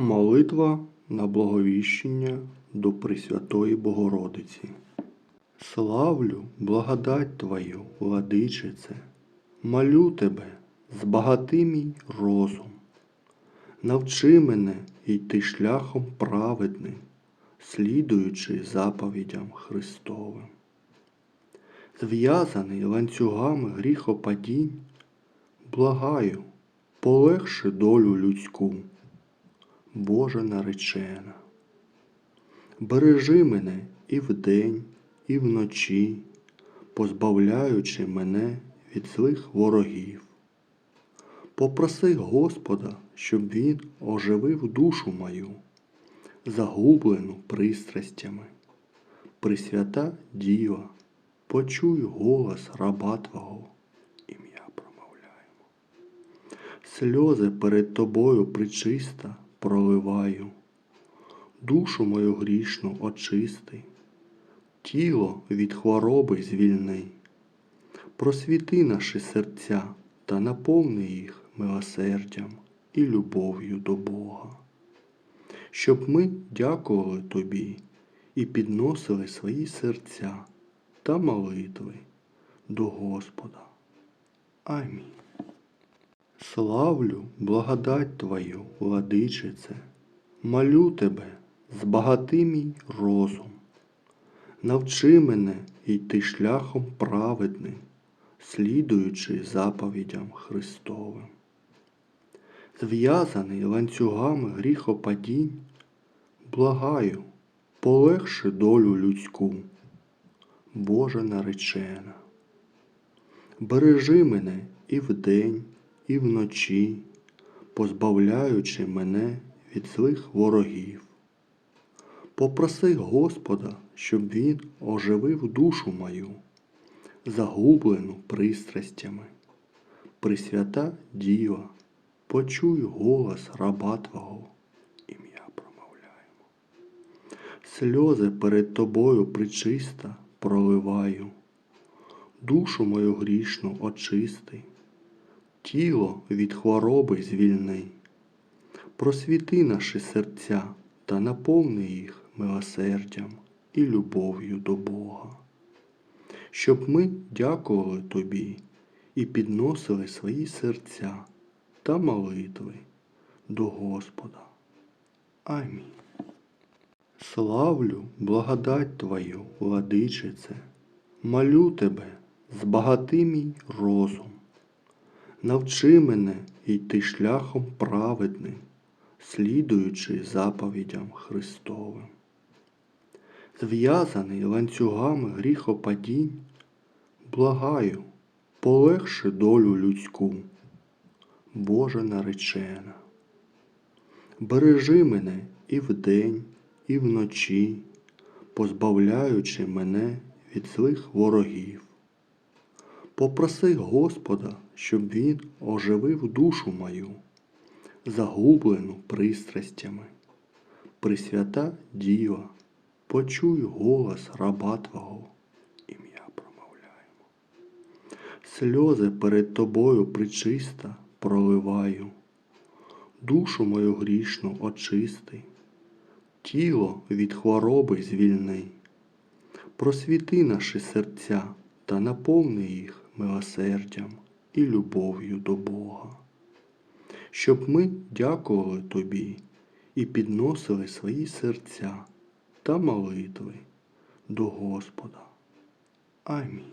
Молитва на благовіщення до Пресвятої Богородиці. Славлю благодать Твою, владичице, молю Тебе, збагати мій розум. Навчи мене йти шляхом праведним, слідуючи заповідям Христовим. Зв'язаний ланцюгами гріхопадінь, благаю, полегши долю людську. Боже наречена. Бережи мене і вдень, і вночі, позбавляючи мене від злих ворогів. Попроси Господа, щоб Він оживив душу мою, загублену пристрастями. Пресвята Діва, почуй голос раба Твого, ім'я промовляємо. Сльози перед тобою причиста проливаю, душу мою грішну очисти, тіло від хвороби звільни, просвіти наші серця та наповни їх милосердям і любов'ю до Бога, щоб ми дякували Тобі і підносили свої серця та молитви до Господа. Амінь. Славлю благодать Твою, владичице, молю Тебе, збагати мій розум. Навчи мене йти шляхом праведним, слідуючи заповідям Христовим. Зв'язаний ланцюгами гріхопадінь, благаю, полегши долю людську, Боже наречена. Бережи мене і вдень, і вночі, позбавляючи мене від злих ворогів. Попроси Господа, щоб Він оживив душу мою, загублену пристрастями. Пресвята Діва, почуй голос раба Твого, ім'я промовляємо. Сльози перед Тобою причиста проливаю, душу мою грішну очисти, тіло від хвороби звільни, просвіти наші серця та наповни їх милосердям і любов'ю до Бога, щоб ми дякували Тобі і підносили свої серця та молитви до Господа. Амінь. Славлю благодать Твою, владичице, молю Тебе, збагати мій розум. Навчи мене йти шляхом праведним, слідуючи заповідям Христовим. Зв'язаний ланцюгами гріхопадінь, благаю, полегши долю людську, Боже наречена. Бережи мене і вдень, і вночі, позбавляючи мене від злих ворогів. Попроси Господа, щоб Він оживив душу мою, загублену пристрастями. Пресвята Діва, почуй голос раба Твого, ім'я промовляємо. Сльози перед Тобою причиста проливаю, душу мою грішну очисти, тіло від хвороби звільни, просвіти наші серця та наповни їх милосердям і любов'ю до Бога, щоб ми дякували Тобі і підносили свої серця та молитви до Господа. Амінь.